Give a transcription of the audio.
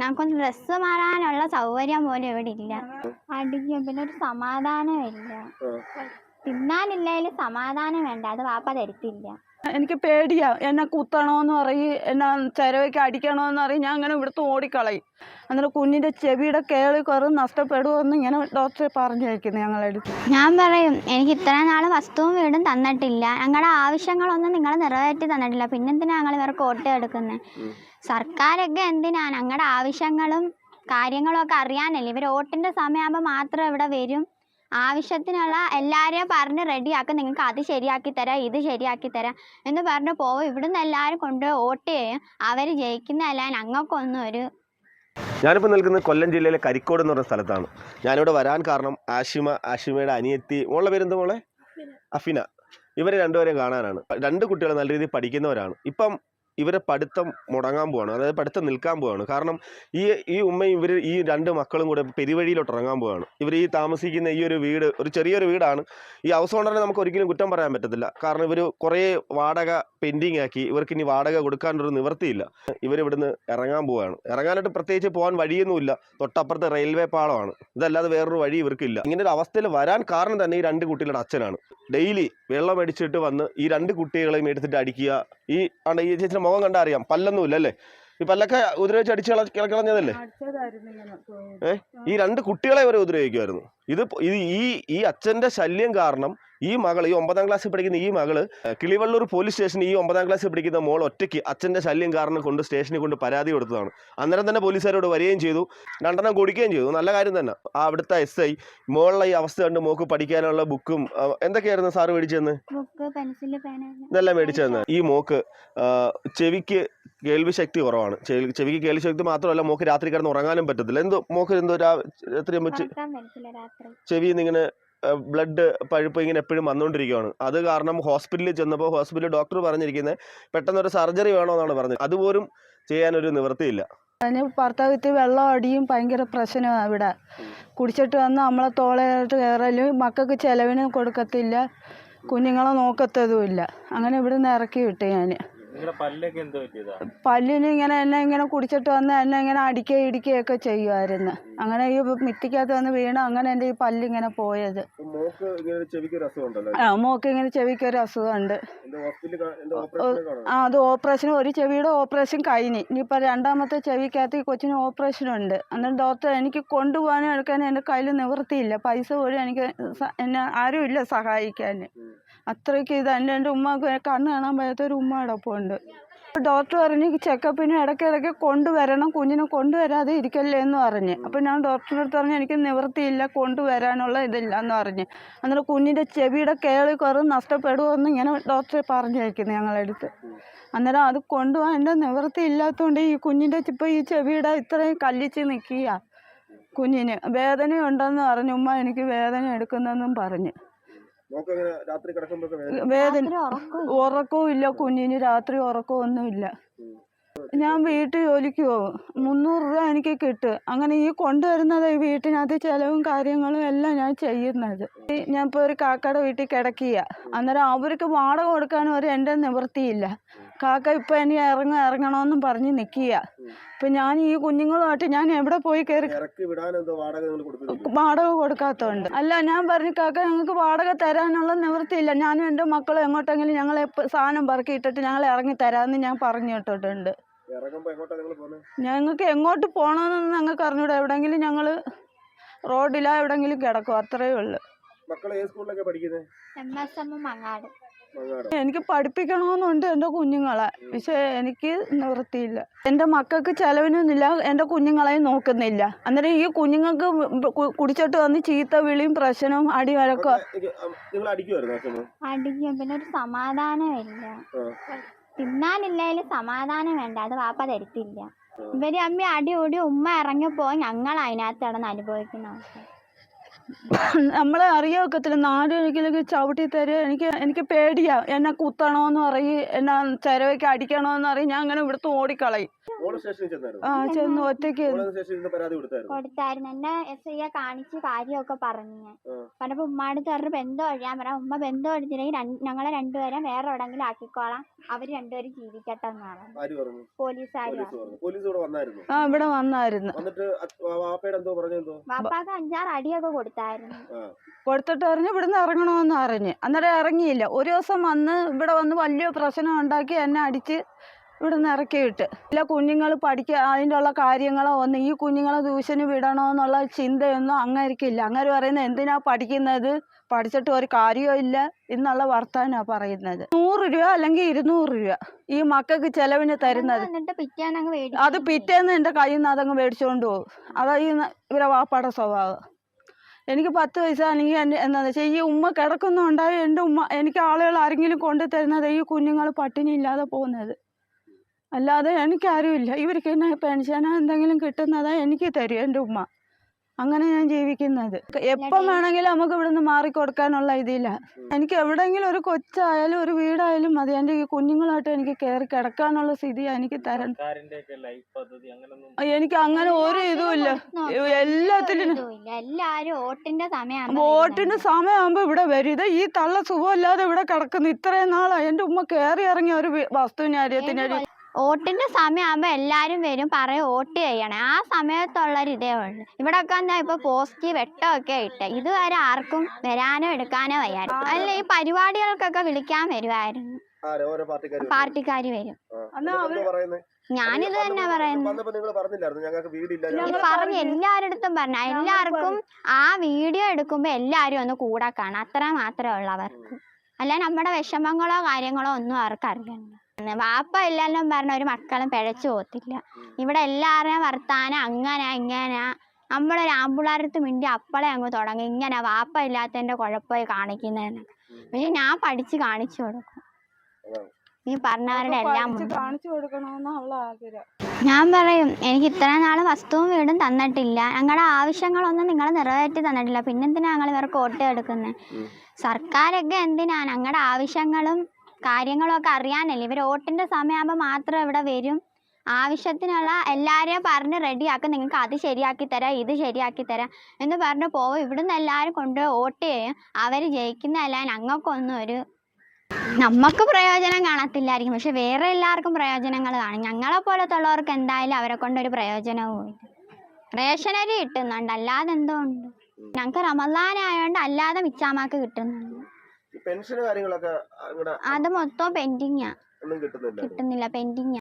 ഞങ്ങൾക്കൊന്ന് dress മാറാനുള്ള സൗകര്യം പോലും ഇവിടെ ഇല്ല. അടിക്കും. പിന്നെ ഒരു സമാധാനമില്ല തിന്നാനില്ലെങ്കിൽ സമാധാനം വേണ്ട. അത് വാപ്പ തരത്തില്ല. എനിക്ക് പേടിയാ. എന്നെ കുത്തണോന്ന് പറയും എന്നെ ചിരവയ്ക്ക് അടിക്കണോന്ന് പറയും. ഞാൻ അങ്ങനെ ഇവിടുത്തെ ഓടിക്കളയും. എന്നിട്ട് കുഞ്ഞിന്റെ ചെവിയുടെ കേളി കുറവ് നഷ്ടപ്പെടുമെന്ന് ഇങ്ങനെ ഡോക്ടറെ പറഞ്ഞേക്കുന്നു ഞങ്ങളെടുത്ത് ഞാൻ പറയും എനിക്ക് ഇത്ര നാൾ വസ്തുവും വീടും തന്നിട്ടില്ല. ഞങ്ങളുടെ ആവശ്യങ്ങളൊന്നും നിങ്ങൾ നിറവേറ്റി തന്നിട്ടില്ല. പിന്നെന്തിനാ ഞങ്ങൾ ഇവർക്ക് ഓട്ടം എടുക്കുന്നത് സർക്കാരൊക്കെ എന്തിനാ? ഞങ്ങളുടെ ആവശ്യങ്ങളും കാര്യങ്ങളും ഒക്കെ അറിയാനല്ലേ? ഇവർ വോട്ടിന്റെ സമയമാകുമ്പോൾ മാത്രം ഇവിടെ വരും. ആവശ്യത്തിനുള്ള എല്ലാവരെയും പറഞ്ഞ് റെഡിയാക്കും. നിങ്ങൾക്ക് അത് ശരിയാക്കി തരാം ഇത് ശരിയാക്കി തരാം എന്ന് പറഞ്ഞ് പോവും. ഇവിടുന്ന് എല്ലാവരും കൊണ്ടുപോയി വോട്ട് ചെയ്യും. അവർ ജയിക്കുന്നതല്ല ഞങ്ങൾക്കൊന്നും ഒരു ഞാനിപ്പോൾ നിൽക്കുന്നത് കൊല്ലം ജില്ലയിലെ കരിക്കോട് എന്ന് പറഞ്ഞ സ്ഥലത്താണ്. ഞാനിവിടെ വരാൻ കാരണം ആഷിമ ആഷിമയുടെ അനിയത്തി മോളുടെ പേരെന്ത് മോളെ? അഫിന. ഇവരെ രണ്ടുപേരെ കാണാനാണ്. രണ്ട് കുട്ടികൾ നല്ല രീതിയിൽ പഠിക്കുന്നവരാണ്. ഇപ്പം ഇവരെ പഠിത്തം മുടങ്ങാൻ പോവാണ്. അതായത് പഠിത്തം നിൽക്കാൻ പോവാണ്. കാരണം ഈ ഈ ഉമ്മയും ഇവർ ഈ രണ്ട് മക്കളും കൂടെ പെരുവഴിയിലോട്ട് ഇറങ്ങാൻ പോവാണ്. ഇവർ ഈ താമസിക്കുന്ന ഈ ഒരു വീട് ഒരു ചെറിയൊരു വീടാണ്. ഈ ഹൗസ് ഓണറിനെ നമുക്ക് ഒരിക്കലും കുറ്റം പറയാൻ പറ്റത്തില്ല. കാരണം ഇവർ കുറേ വാടക പെൻഡിങ് ആക്കി ഇവർക്ക് ഇനി വാടക കൊടുക്കാനൊരു നിവൃത്തിയില്ല. ഇവരിവിടുന്ന് ഇറങ്ങാൻ പോവാണ്. ഇറങ്ങാനായിട്ട് പ്രത്യേകിച്ച് പോകാൻ വഴിയൊന്നുമില്ല. തൊട്ടപ്പുറത്ത് റെയിൽവേ പാളമാണ്. ഇതല്ലാതെ വേറൊരു വഴി ഇവർക്കില്ല. ഇങ്ങനെ ഒരു അവസ്ഥയിൽ വരാൻ കാരണം തന്നെ ഈ രണ്ട് കുട്ടികളുടെ അച്ഛനാണ്. ഡെയിലി വെള്ളം അടിച്ചിട്ട് വന്ന് ഈ രണ്ട് കുട്ടികളെയും എടുത്തിട്ട് അടിക്കുക. ഈ ആണ് ഈ ചേച്ചിയുടെ മുഖം കണ്ടാ അറിയാം. പല്ലൊന്നുമില്ല അല്ലേ? ഈ പല്ലൊക്കെ ഉപദ്രവിച്ച് അടിച്ച് കള കളഞ്ഞതല്ലേ ഏ? ഈ രണ്ട് കുട്ടികളെ വരെ ഉപദ്രവിക്കുമായിരുന്നു ഇത് ഇത് ഈ ഈ അച്ഛന്റെ ശല്യം കാരണം ഈ മകൾ ഈ ഒമ്പതാം ക്ലാസ്സിൽ പഠിക്കുന്ന ഈ മകൾ കിളിവള്ളൂർ പോലീസ് സ്റ്റേഷനിൽ ഈ ഒമ്പതാം ക്ലാസ്സിൽ പഠിക്കുന്ന മോൾ ഒറ്റയ്ക്ക് അച്ഛന്റെ ശല്യം കാരണം കൊണ്ട് സ്റ്റേഷനിൽ കൊണ്ട് പരാതി കൊടുത്തതാണ്. അന്നേരം തന്നെ പോലീസുകാരോട് വരികയും ചെയ്തു. രണ്ടെണ്ണം കൊടുക്കുകയും ചെയ്തു. നല്ല കാര്യം തന്നെ. ആ അവിടുത്തെ എസ് ഐ മോളിലെ ഈ അവസ്ഥ കണ്ട് മോക്ക് പഠിക്കാനുള്ള ബുക്കും എന്തൊക്കെയായിരുന്നു സാറ് മേടിച്ചെന്ന് ഇതെല്ലാം മേടിച്ചതെന്ന്. ഈ മോക്ക് ചെവിക്ക് കേൾവി ശക്തി കുറവാണ്. ചെവിക്ക് കേൾവി ശക്തി മാത്രമല്ല മോക്ക് രാത്രി കിടന്ന് ഉറങ്ങാനും പറ്റത്തില്ല. എന്തോ മോക്ക് എന്തോ രാത്രി. ചെവിയിൽ നിന്ന് ഇങ്ങനെ ബ്ലഡ് പഴുപ്പ് ഇങ്ങനെ എപ്പോഴും വന്നുകൊണ്ടിരിക്കുകയാണ് അത് കാരണം ഹോസ്പിറ്റലിൽ ചെന്നപ്പോൾ ഹോസ്പിറ്റലിൽ ഡോക്ടർ പറഞ്ഞിരിക്കുന്നത് പെട്ടെന്നൊരു സർജറി വേണമെന്നാണ് പറഞ്ഞത്. അതുപോലും ചെയ്യാനൊരു നിവൃത്തിയില്ല. അതിന് ഭർത്താവിത്ത് വെള്ളം അടിയും ഭയങ്കര പ്രശ്നമാണ് ഇവിടെ. കുടിച്ചിട്ട് വന്ന് നമ്മളെ തോളയായിട്ട് കയറലും മക്കൾക്ക് ചിലവിന് കൊടുക്കത്തില്ല. കുഞ്ഞുങ്ങളെ നോക്കത്തതുമില്ല. അങ്ങനെ ഇവിടുന്ന് ഇറക്കി വിട്ടു ഞാൻ നിങ്ങളുടെ പല്ലൊക്കെ എന്തോ പറ്റിയതാ? പല്ലിന് ഇങ്ങനെ എന്നെ ഇങ്ങനെ കുടിച്ചിട്ട് വന്ന് എന്നെ ഇങ്ങനെ അടിക്കുകയും ഇടിക്കുകയൊക്കെ ചെയ്യുമായിരുന്നു അങ്ങനെ ഈ മിറ്റിക്കകത്ത് വന്ന് വീണ് അങ്ങനെ എന്റെ ഈ പല്ലിങ്ങനെ പോയത്. മോക്ക് ഇങ്ങനെ ചെവിക്ക് ഒരു അസുഖം ഉണ്ടല്ലോ ആ മോക്ക് ഇങ്ങനെ ചെവിക്കൊരു അസുഖമുണ്ട്. ആ അത് ഓപ്പറേഷൻ ഒരു ചെവിയുടെ ഓപ്പറേഷൻ കഴിഞ്ഞ്. ഇനിയിപ്പോൾ രണ്ടാമത്തെ ചെവിക്കകത്ത് ഈ കൊച്ചിന് ഓപ്പറേഷൻ ഉണ്ട് അന്നേരം ഡോക്ടർ എനിക്ക് കൊണ്ടുപോകാനും എടുക്കാനും എന്റെ കയ്യിൽ നിവൃത്തിയില്ല. പൈസ പോലും എനിക്ക് എന്നെ ആരുമില്ല സഹായിക്കാൻ അത്രയ്ക്ക് ഇത് എന്റെ എന്റെ ഉമ്മക്ക് കണ്ണ് കാണാൻ പറ്റാത്തൊരു ഉമ്മ അടപ്പുണ്ട് ഡോക്ടർ പറഞ്ഞ് ചെക്കപ്പിന് ഇടയ്ക്കിടയ്ക്ക് കൊണ്ടുവരണം കുഞ്ഞിനെ കൊണ്ടുവരാതെ ഇരിക്കല്ലേ എന്ന് പറഞ്ഞ്. അപ്പം ഞാൻ ഡോക്ടറിന്റെ അടുത്ത് പറഞ്ഞു എനിക്ക് നിവൃത്തിയില്ല കൊണ്ടുവരാനുള്ള ഇതില്ല എന്ന് പറഞ്ഞ്. അന്നേരം കുഞ്ഞിന്റെ ചെവിയുടെ കേളി കുറവ് നഷ്ടപ്പെടുമെന്ന് ഇങ്ങനെ ഡോക്ടറെ പറഞ്ഞേക്കുന്നു ഞങ്ങളടുത്ത് അന്നേരം അത് കൊണ്ടുപോകാൻ എന്റെ നിവൃത്തി ഇല്ലാത്തതുകൊണ്ട് ഈ കുഞ്ഞിന്റെ ഇപ്പോൾ ഈ ചെവിയുടെ ഇത്രയും കല്ലിച്ച് നിൽക്കുക കുഞ്ഞിന്. വേദനയുണ്ടെന്ന് പറഞ്ഞു ഉമ്മ എനിക്ക് വേദന എടുക്കുന്നെന്നും പറഞ്ഞ്. രാത്രി വേദന. ഉറക്കവും ഇല്ല കുഞ്ഞിന് രാത്രി ഉറക്കവും ഒന്നുമില്ല ഞാൻ വീട്ടിൽ ജോലിക്ക് പോകും. മുന്നൂറ് രൂപ എനിക്ക് കിട്ടും. അങ്ങനെ ഈ കൊണ്ടുവരുന്നത് ഈ വീട്ടിനകത്ത് ചിലവും കാര്യങ്ങളും എല്ലാം ഞാൻ ചെയ്യുന്നത്. ഞാൻ ഇപ്പോൾ ഒരു കാക്കയുടെ വീട്ടിൽ കിടക്കുക അന്നേരം അവർക്ക് വാടക കൊടുക്കാനും ഒരു എന്റെ നിവൃത്തിയില്ല. കാക്ക ഇപ്പം ഇനി ഇറങ്ങ ഇറങ്ങണമെന്നും പറഞ്ഞ് നിൽക്കുക ഇപ്പം ഞാൻ ഈ കുഞ്ഞുങ്ങളുമായിട്ട് ഞാൻ എവിടെ പോയി കയറി വാടക നിങ്ങൾ കൊടുക്കുന്നുണ്ട് വാടക കൊടുക്കാത്തതുണ്ട് അല്ല ഞാൻ പറഞ്ഞു കാക്ക ഞങ്ങൾക്ക് വാടക തരാനുള്ള നിവൃത്തിയില്ല. ഞാനും എന്റെ മക്കളും എങ്ങോട്ടെങ്കിലും ഞങ്ങളെ സാധനം പറക്കി ഇട്ടിട്ട് ഞങ്ങൾ ഇറങ്ങി തരാമെന്ന് ഞാൻ പറഞ്ഞു ഇട്ടിട്ടുണ്ട് ഇറങ്ങുമ്പോൾ എങ്ങോട്ടാ നിങ്ങൾ പോകുന്നത് ഞങ്ങൾക്ക് എങ്ങോട്ട് പോകണമെന്ന് ഞങ്ങൾക്ക് അറിഞ്ഞൂടാ. എവിടെങ്കിലും ഞങ്ങൾ റോഡിലാ എവിടെങ്കിലും കിടക്കും. അത്രയേ ഉള്ളൂ. മക്കളെ ഏത് സ്കൂളിലൊക്കെ പഠിക്കുന്നത് എം എസ് എം മങ്ങാട് എനിക്ക് പഠിപ്പിക്കണമെന്നുണ്ട് എന്റെ കുഞ്ഞുങ്ങളെ. പക്ഷേ എനിക്ക് നിവൃത്തിയില്ല. എന്റെ മക്കൾക്ക് ചെലവിനൊന്നുമില്ല. എന്റെ കുഞ്ഞുങ്ങളെ നോക്കുന്നില്ല. അന്നേരം ഈ കുഞ്ഞുങ്ങൾക്ക് കുടിച്ചിട്ട് വന്ന് ചീത്ത വിളിയും പ്രശ്നവും അടി വഴക്കോ അടിക്കും. പിന്നെ ഒരു സമാധാനമില്ല. തിന്നാനില്ലെങ്കിൽ സമാധാനം വേണ്ട. അത് വാപ്പ തരത്തില്ല. ഇവർ അമ്മ അടി ഓടി ഉമ്മ ഇറങ്ങിപ്പോയി ഞങ്ങൾ അതിനകത്ത് കിടന്ന് അനുഭവിക്കുന്ന അവസ്ഥ നമ്മളെ അറിയാക്കത്തില്ല നാലൊരിക്കലൊക്കെ ചവിട്ടി തരുക. എനിക്ക് എനിക്ക് പേടിയാ. എന്നെ കുത്തണോന്ന് പറയും. എന്നെ ചിരവയ്ക്ക് അടിക്കണോന്ന് പറയും. ഞാൻ അങ്ങനെ ഇവിടുത്തെ ഓടിക്കളയും. ആ ചെന്ന് ഒറ്റയ്ക്ക് കൊടുത്തായിരുന്നു? എന്നെ എസ് ഐയെ കാണിച്ച് കാര്യമൊക്കെ പറഞ്ഞു ഞാൻ. ആ. പറഞ്ഞപ്പോൾ ഉമ്മാടുത്ത് പറഞ്ഞു ബന്ധം ഒഴിയാൻ പറ. ഉമ്മ ബന്ധം ഒഴിഞ്ഞില്ലെങ്കിൽ ഞങ്ങളെ രണ്ടുപേരും വേറെ എവിടെങ്കിലും ആക്കിക്കോളാം. അവർ രണ്ടുപേരും ജീവിക്കട്ടെ എന്നാണ്. ആര് പറഞ്ഞു? പോലീസ് പറഞ്ഞു. പോലീസ് ഇവിടെ വന്നായിരുന്നു? ആ ഇവിടെ വന്നായിരുന്നു. വന്നിട്ട് അത് വാപ്പയുടെ എന്തോ പറഞ്ഞു എന്തോ? വാപ്പാക്ക് അഞ്ചാറ് അടിയൊക്കെ കൊടുത്തായിരുന്നു കൊടുത്തിട്ട് അറിഞ്ഞ് ഇവിടുന്ന് ഇറങ്ങണമെന്ന് അറിഞ്ഞ്. അന്നേരം ഇറങ്ങിയില്ല. ഒരു ദിവസം വന്ന് ഇവിടെ വന്ന് വലിയ പ്രശ്നം ഉണ്ടാക്കി എന്നെ അടിച്ച് ഇവിടുന്ന് ഇറക്കി വിട്ട് ഇല്ല കുഞ്ഞുങ്ങൾ പഠിക്കുക അതിന്റെ ഉള്ള കാര്യങ്ങളോ ഒന്ന് ഈ കുഞ്ഞുങ്ങളെ ട്യൂഷന് വിടണമെന്നുള്ള ചിന്തയൊന്നും അങ്ങേർക്കില്ല. അങ്ങനെ പറയുന്നത് എന്തിനാ പഠിക്കുന്നത്? പഠിച്ചിട്ട് ഒരു കാര്യവും ഇല്ല എന്നുള്ള വർത്താനാണ് പറയുന്നത്. നൂറ് രൂപ അല്ലെങ്കിൽ ഇരുന്നൂറ് രൂപ ഈ മക്കൾക്ക് ചെലവിന് തരുന്നത്? അത് പിറ്റേന്ന് എന്റെ കയ്യിൽ നിന്ന് അതങ്ങ് മേടിച്ചുകൊണ്ട് പോകും. അതാ ഈ ഇവരെ വാപ്പാടെ സ്വഭാവം. എനിക്ക് പത്ത് വയസ്സാണെങ്കിൽ എന്റെ എന്താണെന്ന് വെച്ചാൽ ഈ ഉമ്മ കിടക്കുന്നുണ്ടായി എന്റെ ഉമ്മ എനിക്ക് ആളുകൾ ആരെങ്കിലും കൊണ്ടു തരുന്നത് ഈ കുഞ്ഞുങ്ങൾ പട്ടിണി ഇല്ലാതെ പോകുന്നത്. അല്ലാതെ എനിക്കാരുമില്ല. ഇവർക്ക് എന്നെ പെൻഷനോ എന്തെങ്കിലും കിട്ടുന്നതാ എനിക്ക് തരും എന്റെ ഉമ്മ. അങ്ങനെ ഞാൻ ജീവിക്കുന്നത്. എപ്പം വേണമെങ്കിലും നമുക്ക് ഇവിടുന്ന് മാറിക്കൊടുക്കാനുള്ള ഇതില്ല. എനിക്ക് എവിടെയെങ്കിലും ഒരു കൊച്ചായാലും ഒരു വീടായാലും മതി. എന്റെ ഈ കുഞ്ഞുങ്ങളായിട്ട് എനിക്ക് കയറി കിടക്കാനുള്ള സ്ഥിതി എനിക്ക് തരണം. എനിക്ക് അങ്ങനെ ഒരു ഇതുമില്ല. എല്ലാത്തിനും സമയമാകുമ്പോ വോട്ടിന് സമയമാകുമ്പോൾ ഇവിടെ വരും. ഇത് ഈ തള്ള സുഖമില്ലാതെ ഇവിടെ കിടക്കുന്നു. ഇത്രയും നാളായി. എന്റെ ഉമ്മ കയറി ഇറങ്ങിയ ഒരു വസ്തുവിന് കാര്യത്തിന് വോട്ടിന്റെ സമയമാകുമ്പോൾ എല്ലാവരും വരും പറയും വോട്ട് ചെയ്യണേ. ആ സമയത്തുള്ളൊരു ഇതേ ഉള്ളു. ഇവിടെ ഒക്കെ എന്താ ഇപ്പൊ പോസ്റ്റ് വെട്ടമൊക്കെ ഇട്ട്. ഇതുവരെ ആർക്കും വരാനോ എടുക്കാനോ വയ്യായിരുന്നു. അല്ല ഈ പരിപാടികൾക്കൊക്കെ വിളിക്കാൻ വരുമായിരുന്നു ആരോ? ഓരോ പാർട്ടിക്കാർ വരും. ഞാനിത് തന്നെ പറയുന്നത് പറഞ്ഞു നിങ്ങൾ പറഞ്ഞില്ലായിരുന്നു? ഞങ്ങൾക്ക് വീടില്ല. ഇത് ഞങ്ങൾ പറഞ്ഞ് എല്ലാരടുത്തും പറഞ്ഞു. എല്ലാവർക്കും ആ വീഡിയോ എടുക്കുമ്പോൾ എല്ലാരും ഒന്ന് കൂടെ കാണാം. അത്ര മാത്രമേ ഉള്ളൂ അവർക്ക് അല്ല നമ്മുടെ വിഷമങ്ങളോ കാര്യങ്ങളോ ഒന്നും അവർക്ക് അറിയണ്ട വാപ്പ ഇല്ലെന്നും പറഞ്ഞ ഒരു മക്കളും പിഴച്ചു പോകത്തില്ല ഇവിടെ എല്ലാവരുടെയും വർത്താനം അങ്ങനെ ഇങ്ങനെ. നമ്മളൊരു ആമ്പിള്ളാരത്ത് മിണ്ടി അപ്പളെ അങ്ങ് തുടങ്ങി. ഇങ്ങനെ വാപ്പ ഇല്ലാത്തതിന്റെ കുഴപ്പമായി കാണിക്കുന്നതെന്ന്. പക്ഷെ ഞാൻ പഠിച്ച് കാണിച്ചു കൊടുക്കും. നീ പറഞ്ഞവരുടെ എല്ലാം ഞാൻ പറയും എനിക്ക് ഇത്ര നാൾ വസ്തുവും വീടും തന്നിട്ടില്ല. ഞങ്ങളുടെ ആവശ്യങ്ങളൊന്നും നിങ്ങൾ നിറവേറ്റി തന്നിട്ടില്ല. പിന്നെന്തിനാ ഞങ്ങൾ ഇവർക്ക് വോട്ട് എടുക്കുന്നത് സർക്കാരൊക്കെ എന്തിനാ? ഞങ്ങളുടെ ആവശ്യങ്ങളും കാര്യങ്ങളും ഒക്കെ അറിയാനല്ലേ? ഇവർ വോട്ടിന്റെ സമയമാകുമ്പോൾ മാത്രം ഇവിടെ വരും. ആവശ്യത്തിനുള്ള എല്ലാവരെയും പറഞ്ഞ് റെഡിയാക്കും. നിങ്ങൾക്ക് അത് ശരിയാക്കി തരാം ഇത് ശരിയാക്കി തരാം എന്ന് പറഞ്ഞ് പോവും. ഇവിടുന്ന് എല്ലാവരും കൊണ്ടുപോയി വോട്ട് ചെയ്യും. അവർ ജയിക്കുന്നതല്ല ഞങ്ങൾക്കൊന്നും ഒരു നമുക്ക് പ്രയോജനം കാണത്തില്ലായിരിക്കും. പക്ഷെ വേറെ എല്ലാവർക്കും പ്രയോജനങ്ങൾ കാണും. ഞങ്ങളെ പോലത്തുള്ളവർക്ക് എന്തായാലും അവരെ കൊണ്ടൊരു പ്രയോജനവും ഇല്ല. റേഷനരി കിട്ടുന്നുണ്ട്. അല്ലാതെ എന്തോ ഉണ്ട്. ഞങ്ങൾക്ക് റമദാനായതുകൊണ്ട് അല്ലാതെ മിച്ചാമാക്ക് കിട്ടുന്നുണ്ട്. പെൻഷൻ കാര്യങ്ങളൊക്കെ ഇവിടെ അത് മൊത്തം പെൻഡിങ്ങാ. ഒന്നും കിട്ടുന്നില്ല. കിട്ടുന്നില്ല പെൻഡിങ്ങാ.